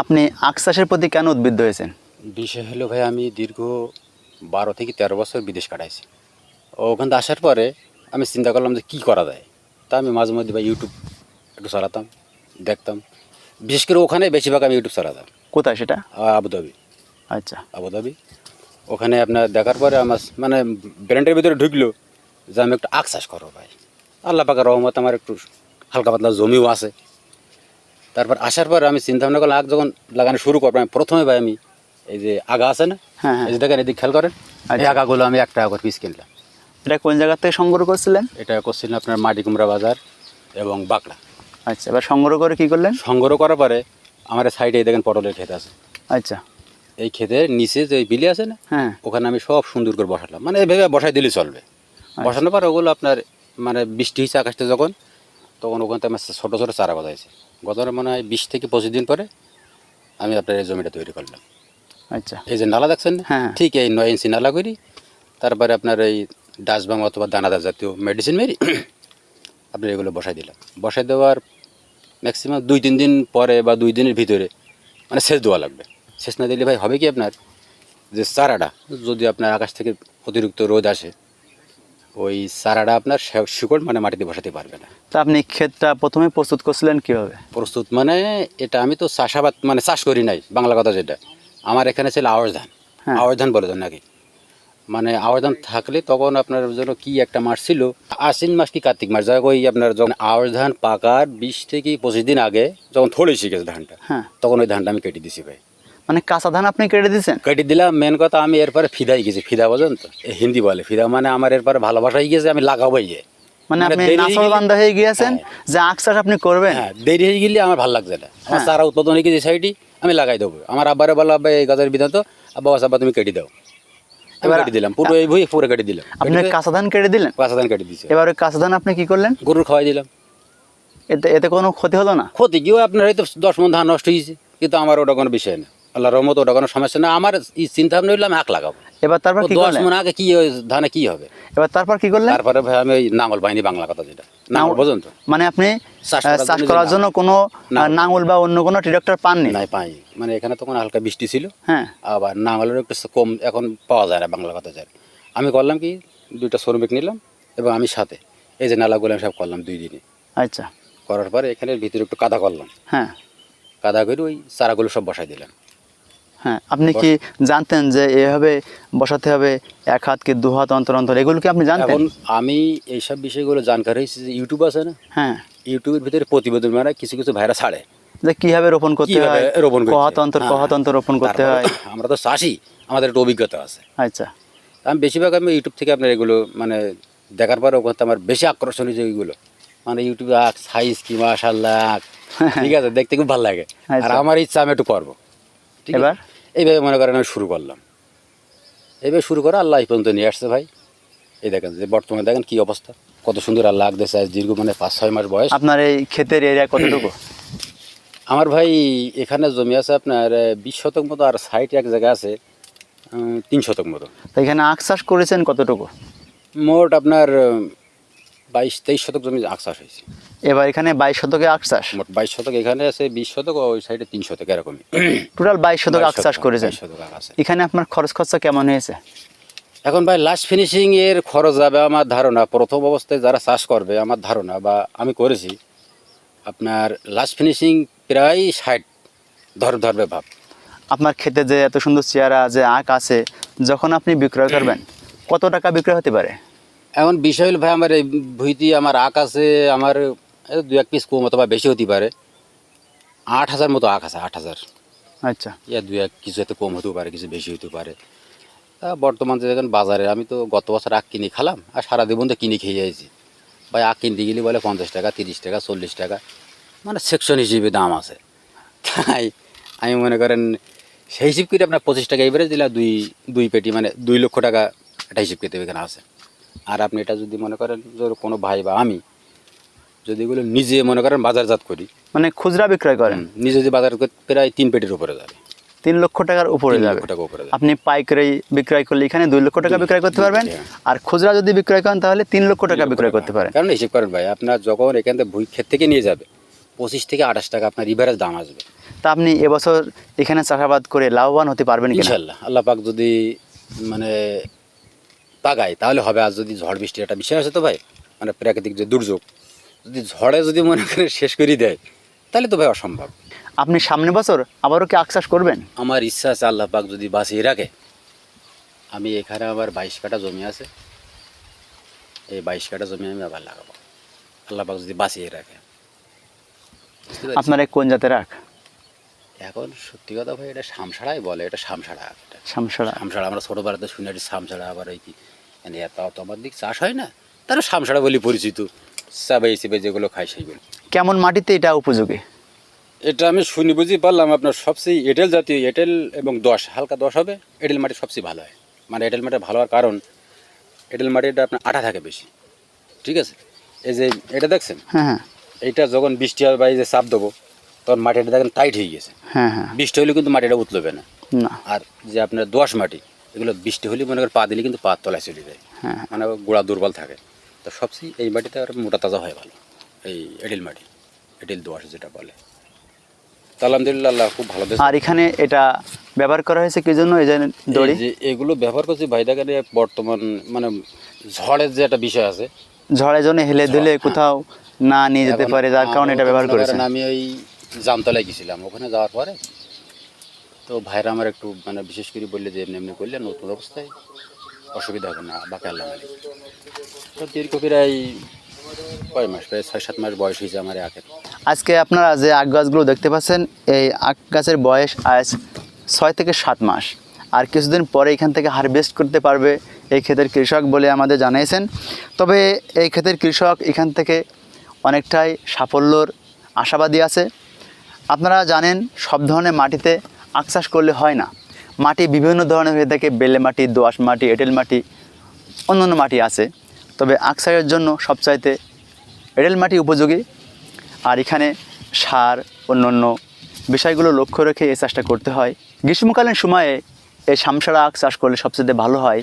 আপনি আখ চাষের প্রতি কেন উদ্বুদ্ধ হয়েছেন? বিষয় হলো ভাই আমি দীর্ঘ বারো থেকে তেরো বছর বিদেশ কাটাইছি। ওখান থেকে আসার পরে আমি চিন্তা করলাম যে কী করা যায়। তা আমি মাঝে মধ্যে ভাই ইউটিউব একটু চালাতাম দেখতাম। বিশেষ করে ওখানে বেশিরভাগ আমি ইউটিউব চালাতাম। কোথায় সেটা? আবুধাবি। আচ্ছা। আবুধাবি। ওখানে আপনার দেখার পরে আমার মানে ব্র্যান্ডের ভিতরে ঢুকলো যে আমি একটু আখ চাষ করব ভাই। আল্লাহ পাকের রহমত আমার একটু হালকা পাতলা জমিও আছে। তারপর আসার পর আমি চিন্তা ভাবনা করলাম আখ যখন লাগানো শুরু করব আমি প্রথমে ভাই আমি এই যে আগা আছে না হ্যাঁ, হ্যাঁ। এই যে দেখেন এদিক খেয়াল করেন এই আচ্ছা। আগাগুলো আমি এক টাকা করে পিস কিনলাম। এটা কোন জায়গা থেকে সংগ্রহ করছিলেন? এটা করছিলাম আপনার মাটি কুমড়া বাজার এবং বাঁকড়া। আচ্ছা এবার সংগ্রহ করে কি করলেন? সংগ্রহ করার পরে আমার সাইডে দেখেন পটলের ক্ষেত আছে। আচ্ছা। এই ক্ষেতের নিচে যে বিলি আছে না হ্যাঁ। ওখানে আমি সব সুন্দর করে বসালাম। মানে এভাবে বসাই দিলে চলবে। বসানোর পর ওগুলো আপনার মানে বৃষ্টি হয়েছে আকাশটা যখন তখন ওখান থেকে আমার ছোটো ছোটো চারা গজাইছে গজানোর মনে হয় বিশ থেকে পঁচিশ দিন পরে আমি আপনার এই জমিটা তৈরি করলাম। আচ্ছা। এই যে নালা দেখছেন হ্যাঁ। ঠিক এই নয় ইঞ্চি নালা করি তারপরে আপনার এই ডাসবাম অথবা দানাদার জাতীয় মেডিসিন মেরি আপনার এগুলো বসাই দিলাম। বসাই দেওয়ার ম্যাক্সিমাম দুই তিন দিন পরে বা দুই দিনের ভিতরে মানে সেচ দেওয়া লাগবে। সেচ না দিলে ভাই হবে কি আপনার? যে চারাটা যদি আপনার আকাশ থেকে অতিরিক্ত রোদ আসে ওই চারাটা আপনার শিকড় মানে মাটিতে বসাতে পারবে না। তা আপনি ক্ষেতটা প্রথমে প্রস্তুত করছিলেন কীভাবে? প্রস্তুত মানে এটা আমি তো চাষাবাদ মানে চাষ করি নাই বাংলা কথা যেটা। আমার এখানে ছিল আওয়াজ ধান। হ্যাঁ। আওয়াজ ধান বলে নাকি? মানে আওয়াজ ধান থাকলে তখন আপনার জন্য কি একটা মাস ছিল? আশ্বিন মাস কি কার্তিক মাস? যাই ওই আপনার যখন আওয়াজ ধান পাকার বিশ থেকে পঁচিশ দিন আগে যখন থড়ে শিখেছে ধানটা হ্যাঁ। তখন ওই ধানটা আমি কেটে দিছি ভাই। মানে কাঁচা ধান আপনি কেটে দিয়েছেন? কেটে দিলাম মেন কথা আমি এরপরে ফিদাই গেছি ফিদা বোঝেন তো? হিন্দি বলে ফিদা মানে আমার এরপরে ভালোবাসাই গেছে আমি লাগাবোই মানে মানে আপনি নাসল বান্ধা হয়ে গিয়েছেন যে আখ চাষ আপনি করবেন। হ্যাঁ দেরি হয়ে গেলে আমার ভালো লাগছে না। আমার হ্যাঁ। চারা উৎপাদন হয়ে গেছে সাইডই আমি লাগাই দেবো। আমার আব্বারে বলো আব্বা এই গাছের বিধান তো আব্বা আব্বা তুমি কেটে দাও। এবার- কেটে দিলাম পুরো এই বই পুরো কেটে দিলাম। আপনি কাঁচা ধান কেটে দিলেন? পাঁচা ধান কেটে দিছে এবার ওই কাঁচা ধান আপনি কি করলেন? গরুর খাওয়াই দিলাম। এতে এতে কোনো ক্ষতি হলো না? ক্ষতি কেউ আপনার হয়তো দশ মন ধান নষ্ট হয়েছে কিন্তু আমার ওটা কোনো বিষয় না। আল্লাহ রহমত ওটা কোনো সমস্যা না আমার এই চিন্তা ভাবনা হইলে আমি আখ লাগাবো। এবার তারপর কি দশ মন আগে কি ধানে কি হবে? এবার তারপর কি করলেন? তারপরে ভাই আমি ওই নাঙল বাহিনী বাংলা কথা যেটা। নাঙল পর্যন্ত মানে আপনি চাষ করার জন্য কোনো। নাঙল। বা অন্য কোনো ট্রাক্টর পাননি? নাই পাই মানে এখানে তখন হালকা বৃষ্টি ছিল। হ্যাঁ। আবার নাঙলের একটু কম এখন পাওয়া যায় না বাংলা কথা যায়। আমি করলাম কি দুইটা শ্রমিক নিলাম এবং আমি সাথে এই যে নালাগুলো আমি সব করলাম দুই দিনে। আচ্ছা। করার পরে এখানে ভিতরে একটু কাদা করলাম। হ্যাঁ। কাদা করে ওই চারাগুলো সব বসাই দিলাম। হ্যাঁ আপনি কি জানতেন যে এভাবে বসাতে হবে এক হাত কি দু হাত অন্তর অন্তর? এগুলো কি আপনি জানতেন? এখন আমি এইসব বিষয়গুলো জানকার হয়েছি যে ইউটিউব আছে না? হ্যাঁ। ইউটিউবের ভিতরে প্রতিবেদন মানে কিছু কিছু ভাইরা ছাড়ে। যে কীভাবে রোপণ করতে হয়? রোপণ করতে কহাত হয়। রোপণ করতে হয়? আমরা তো চাষি আমাদের একটা অভিজ্ঞতা আছে। আচ্ছা। আমি বেশিরভাগ আমি ইউটিউব থেকে আপনার এগুলো মানে দেখার পরে ওখানে আমার বেশি আকর্ষণ হয়েছে ওইগুলো। মানে ইউটিউবে আখ সাইজ কি মাশাল্লাহ। ঠিক আছে দেখতে খুব ভালো লাগে। আর আচ্ছা। আমার ইচ্ছা আমি একটু করব। এবার? এইভাবে মনে করেন আমি শুরু করলাম। এইভাবে শুরু করে আল্লাহ এই পর্যন্ত নিয়ে আসছে ভাই। এই দেখেন যে বর্তমানে দেখেন কী অবস্থা। কত সুন্দর আল্লাহ আগ আজ দীর্ঘ মানে পাঁচ ছয় মাস বয়স। আপনার এই ক্ষেতের এরিয়া কতটুকু? আমার ভাই এখানে জমি আছে আপনার বিশ শতক মতো আর সাইড এক জায়গা আছে তিন শতক মতো। তো এখানে আখ চাষ করেছেন কতটুকু? মোট আপনার বাইশ তেইশ শতক জমি আখ চাষ হয়েছে। এবার এখানে বাইশ শতকে আখ চাষ? মোট বাইশ শতক এখানে আছে বিশ শতক ওই সাইডে তিন শতক এরকমই। টোটাল বাইশ শতক আখ চাষ করেছেন। 22 শতক আখ আছে। এখানে আপনার খরচ খরচা কেমন হয়েছে? এখন ভাই লাস্ট ফিনিশিং এর খরচ যাবে আমার ধারণা প্রথম অবস্থায় যারা চাষ করবে আমার ধারণা বা আমি করেছি আপনার লাস্ট ফিনিশিং প্রায় ষাট ধর ধরবে ভাব। আপনার ক্ষেতে যে এত সুন্দর চেয়ারা যে আখ আছে যখন আপনি বিক্রয় করবেন কত টাকা বিক্রয় হতে পারে? এখন বিষয় হলো ভাই আমার এই ভুইতি আমার আখ আছে আমার দু এক পিস কম অথবা বেশি হতে পারে। আট হাজার মতো আখ আছে আট হাজার। আচ্ছা। ইয়া দু এক কিছু এতে কম হতেও পারে কিছু বেশি হতে পারে। তা বর্তমান যে দেখেন বাজারে আমি তো গত বছর আখ কিনে খালাম আর সারা জীবন তো কিনে খেয়ে যাইছি ভাই আখ কিনতে গেলে বলে পঞ্চাশ টাকা তিরিশ টাকা চল্লিশ টাকা মানে সেকশন হিসেবে দাম আছে। তাই আমি মনে করেন সেই হিসেব করে আপনার পঁচিশ টাকা এবারে দিলে দুই দুই পেটি মানে দুই লক্ষ টাকা একটা হিসেব করতে এখানে আছে। আর আপনি এটা যদি মনে করেন যে কোনো ভাই বা আমি যদি এগুলো নিজে মনে করেন বাজারজাত করি মানে খুচরা বিক্রয় করেন? নিজে যে বাজার প্রায় তিন পেটির উপরে যাবে। তিন লক্ষ টাকার উপরে যাবে। আপনি পাইকারি বিক্রয় করলে এখানে দুই লক্ষ টাকা বিক্রয় করতে পারবেন। আর খুচরা যদি বিক্রয় করেন তাহলে তিন লক্ষ টাকা বিক্রয় করতে পারেন। কারণ হিসেব করেন ভাই আপনার যখন এখান থেকে ভুই ক্ষেত থেকে নিয়ে যাবে পঁচিশ থেকে আঠাশ টাকা আপনার রিভারেজ দাম আসবে। তা আপনি এবছর এখানে চাষাবাদ করে লাভবান হতে পারবেন ইনশাল্লাহ আল্লাহ পাক যদি মানে তাগায় তাহলে হবে। আর যদি ঝড় বৃষ্টি একটা বিষয় আছে তো ভাই মানে প্রাকৃতিক যে দুর্যোগ যদি ঝড়ে যদি মনে করে শেষ করে দেয় তাহলে তো ভাই অসম্ভব। আপনি সামনে বছর আবারও কি চাষ করবেন? আমার ইচ্ছা আছে আল্লাহ পাক যদি বাঁচিয়ে রাখে। আমি এখানে আমার বাইশ কাটা জমি আছে। এই বাইশ কাটা জমি আমি আবার লাগাবো। আল্লাহ পাক যদি বাঁচিয়ে রাখে। আপনার কোন জাতের আখ? এখন সত্যি কথা ভাই এটা সামসাড়াই বলে এটা সামসাড়া এটা শামসড়া সামসাড়া আমরা ছোটোবেলাতে শুনে আসি সামসাড়া আবার ওই কি মানে তাও তো আমার দিক চাষ হয় না? তারা সামসাড়া বলে পরিচিত। চাবাই চিবে যেগুলো খায় সেইগুলো। কেমন মাটিতে এটা উপযোগী? এটা আমি শুনি বুঝি পারলাম আপনার সবচেয়ে এঁটেল জাতীয় এঁটেল এবং দশ হালকা দশ হবে এঁটেল মাটি সবচেয়ে ভালো হয়। মানে এঁটেল মাটি ভালো হওয়ার কারণ এঁটেল মাটিটা আপনার আঠা থাকে বেশি। ঠিক আছে? এই যে এটা দেখছেন? হ্যাঁ হ্যাঁ। এইটা যখন বৃষ্টি হবে বা এই যে চাপ দেবো তখন মাটিটা দেখেন টাইট হয়ে গেছে। হ্যাঁ হ্যাঁ। বৃষ্টি হলে কিন্তু মাটিটা উতলবে না। না। আর যে আপনার দোয়াশ মাটি এগুলো বৃষ্টি হলে মনে করেন পা দিলে কিন্তু পা তলায় চলে যায়। হ্যাঁ মানে গোড়া দুর্বল থাকে। তো সবচেয়ে এই মাটিতে আর মোটা তাজা হয় ভালো। এই এঁটেল মাটি এঁটেল দোয়াশ যেটা বলে। তো আলহামদুলিল্লাহ আল্লাহ খুব ভালো আর এখানে এটা ব্যবহার করা হয়েছে কি জন্য? এই যে দড়ি? এগুলো ব্যবহার করছি ভাই দেখেন বর্তমান মানে ঝড়ের যে একটা বিষয় আছে। ঝড়ের জন্য হেলে দিলে হ্যাঁ। কোথাও না নিয়ে যেতে পারে যার কারণে এটা ব্যবহার করেছে আমি ওই জামতলায় গেছিলাম, ওখানে যাওয়ার পরে তো ভাইরা আমার একটু মানে বিশেষ করে বললে যে এমনি এমনি করলে নতুন অবস্থায় অসুবিধা হবে না, বাকি আল্লাহ মালিক। তো দীর্ঘ প্রায় কয় মাস, প্রায় ছয় সাত মাস বয়স হয়েছে আমার আখের আজকে আপনারা যে আখ গাছগুলো দেখতে পাচ্ছেন, এই আখ গাছের বয়স আজ ছয় থেকে সাত মাস। আর কিছুদিন পরে এখান থেকে হারভেস্ট করতে পারবে, এই ক্ষেতের কৃষক বলে আমাদের জানিয়েছেন তবে এই ক্ষেতের কৃষক এখান থেকে অনেকটাই সাফল্যর আশাবাদী আছে। আপনারা জানেন, সব ধরনের মাটিতে আখ চাষ করলে হয় না। মাটি বিভিন্ন ধরনের হয়ে থাকে, বেলে মাটি, দোআঁশ মাটি, এঁটেল মাটি, অন্যান্য মাটি আছে। তবে আখ চাষের জন্য সবচাইতে এঁটেল মাটি উপযোগী। আর এখানে সার, অন্যান্য বিষয়গুলো লক্ষ্য রেখে এই চাষটা করতে হয়। গ্রীষ্মকালীন সময়ে এই শামসারা আখ চাষ করলে সবচেয়ে ভালো হয়।